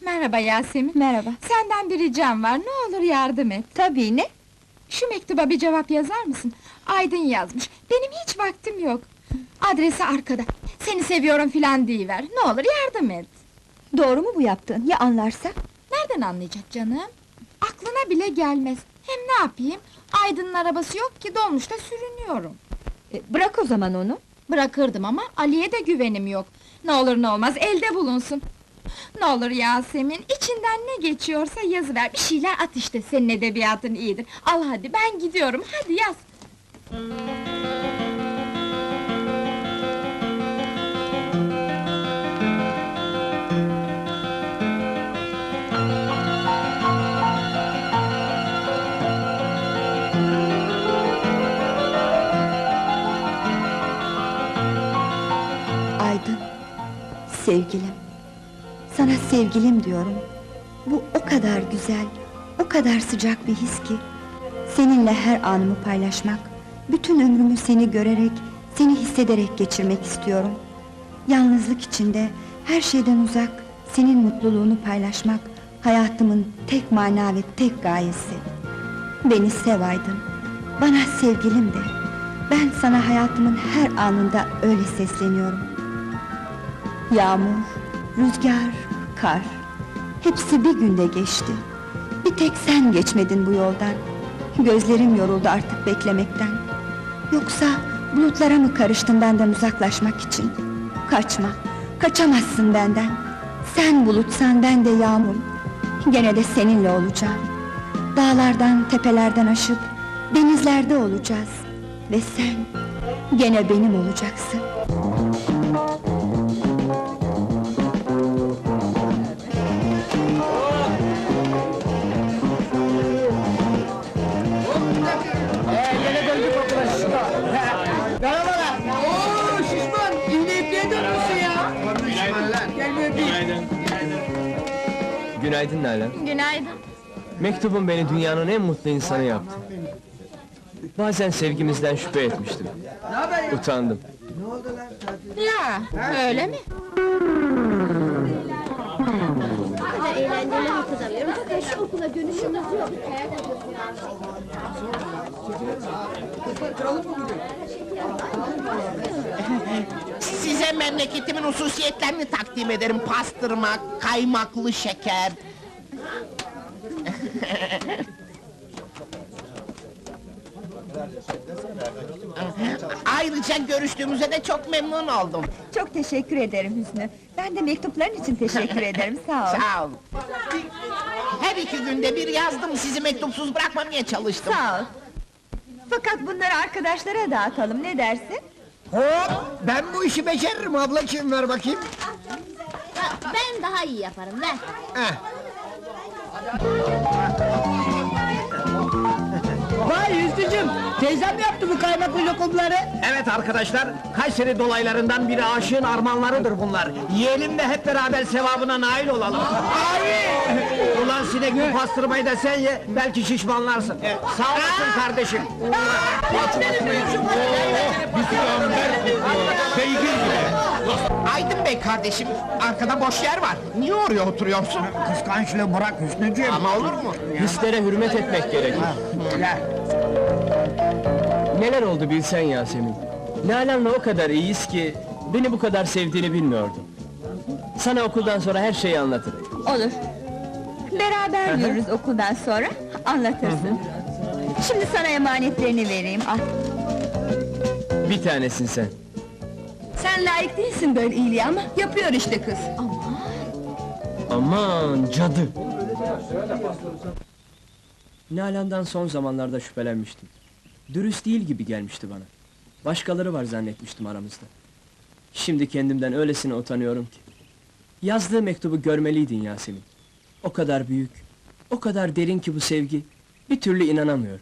Merhaba Yasemin. Merhaba. Senden bir ricam var, ne olur yardım et. Tabii ne? Şu mektuba bir cevap yazar mısın? Aydın yazmış, benim hiç vaktim yok. Adresi arkada, seni seviyorum filan deyiver, ne olur yardım et. Doğru mu bu yaptığın? Ya anlarsa? Nereden anlayacak canım? Aklına bile gelmez. Hem ne yapayım? Aydın'ın arabası yok ki dolmuşta sürünüyorum. E, bırak o zaman onu. Bırakırdım ama Ali'ye de güvenim yok. Ne olur ne olmaz elde bulunsun. Ne olur Yasemin, içinden ne geçiyorsa yazıver, bir şeyler at işte, senin edebiyatın iyidir. Al hadi, ben gidiyorum, hadi yaz. Aydın. Sevgilim. Sana sevgilim diyorum. Bu o kadar güzel, o kadar sıcak bir his ki. Seninle her anımı paylaşmak, bütün ömrümü seni görerek, seni hissederek geçirmek istiyorum. Yalnızlık içinde, her şeyden uzak, senin mutluluğunu paylaşmak, hayatımın tek mana ve tek gayesi. Beni sev Aydın, bana sevgilim de. Ben sana hayatımın her anında öyle sesleniyorum. Yağmur, rüzgar, kar, hepsi bir günde geçti. Bir tek sen geçmedin bu yoldan. Gözlerim yoruldu artık beklemekten. Yoksa bulutlara mı karıştın benden uzaklaşmak için? Kaçma, kaçamazsın benden. Sen bulutsan ben de yağmur. Gene de seninle olacağım. Dağlardan, tepelerden aşıp denizlerde olacağız. Ve sen gene benim olacaksın. Günaydın Nalan. Günaydın. Mektubun beni dünyanın en mutlu insanı yaptı. Bazen sevgimizden şüphe etmiştim. Ne haber ya? Utandım. Ya, öyle mi? kadar hatırlamıyorum. Fakat şu okula dönüşümüz yok. Size memleketimin hususiyetlerini takdim ederim. Pastırma, kaymaklı şeker. Ayrıca görüştüğümüze de çok memnun oldum. Çok teşekkür ederim Hüsnü. Ben de mektupların için teşekkür ederim, sağ ol. Sağ olun. Her iki günde bir yazdım, sizi mektupsuz bırakmamaya çalıştım. Sağ ol. Fakat bunları arkadaşlara dağıtalım, ne dersin? Hop. Ben bu işi beceririm ablacığım ver bakayım. Ben daha iyi yaparım ver. Heh. Vay Hüsnü'cüm, teyzem yaptı bu kaymaklı lokumları? Evet arkadaşlar, Kayseri dolaylarından biri aşığın armağanlarıdır bunlar. Yiyelim de hep beraber sevabına nail olalım. Ulan sinek bu pastırmayı da sen ye, belki şişmanlarsın. Sağ olasın kardeşim. Aydın Bey kardeşim, arkada boş yer var. Niye oraya oturuyorsun? Kıskançlığı bırak Hüsnücüğüm. Ama olur mu? Hislere hürmet etmek gerekir. Neler oldu bilsen Yasemin. Nalan'la o kadar iyiyiz ki... ...beni bu kadar sevdiğini bilmiyordum. Sana okuldan sonra her şeyi anlatırım. Olur. Beraber yürürüz okuldan sonra, anlatırsın. Şimdi sana emanetlerini vereyim, al. Bir tanesin sen. Sen layık değilsin böyle iyiliğe ama yapıyor işte kız. Aman cadı! Nalan'dan son zamanlarda şüphelenmiştim. Dürüst değil gibi gelmişti bana. Başkaları var zannetmiştim aramızda. Şimdi kendimden öylesine utanıyorum ki. Yazdığı mektubu görmeliydin Yasemin. O kadar büyük, o kadar derin ki bu sevgi. Bir türlü inanamıyorum.